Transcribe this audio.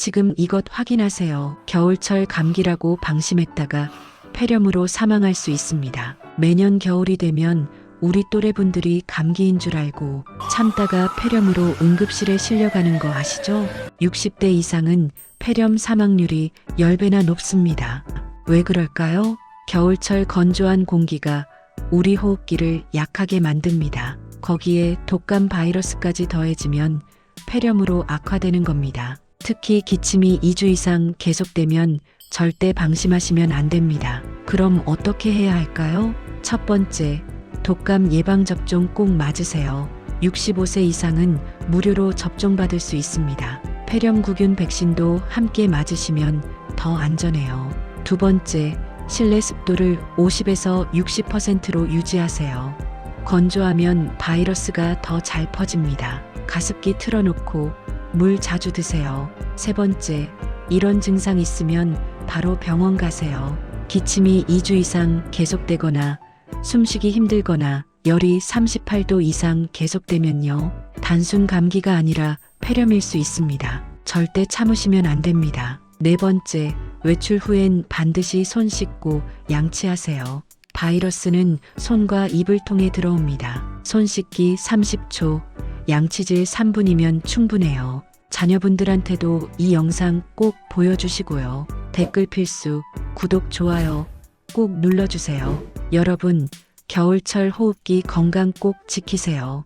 지금 이것 확인하세요. 겨울철 감기라고 방심했다가 폐렴으로 사망할 수 있습니다. 매년 겨울이 되면 우리 또래 분들이 감기인 줄 알고 참다가 폐렴으로 응급실에 실려가는 거 아시죠? 60대 이상은 폐렴 사망률이 10배나 높습니다. 왜 그럴까요? 겨울철 건조한 공기가 우리 호흡기를 약하게 만듭니다. 거기에 독감 바이러스까지 더해지면 폐렴으로 악화되는 겁니다. 특히 기침이 2주 이상 계속되면 절대 방심하시면 안 됩니다. 그럼 어떻게 해야 할까요? 첫 번째, 독감 예방접종 꼭 맞으세요. 65세 이상은 무료로 접종받을 수 있습니다. 폐렴구균 백신도 함께 맞으시면 더 안전해요. 두 번째, 실내 습도를 50에서 60%로 유지하세요. 건조하면 바이러스가 더 잘 퍼집니다. 가습기 틀어놓고 물 자주 드세요. 세 번째, 이런 증상 있으면 바로 병원 가세요. 기침이 2주 이상 계속되거나 숨쉬기 힘들거나 열이 38도 이상 계속되면요. 단순 감기가 아니라 폐렴일 수 있습니다. 절대 참으시면 안 됩니다. 네 번째, 외출 후엔 반드시 손 씻고 양치하세요. 바이러스는 손과 입을 통해 들어옵니다. 손 씻기 30초, 양치질 3분이면 충분해요. 자녀분들한테도 이 영상 꼭 보여주시고요. 댓글 필수, 구독, 좋아요 꼭 눌러주세요. 여러분, 겨울철 호흡기 건강 꼭 지키세요.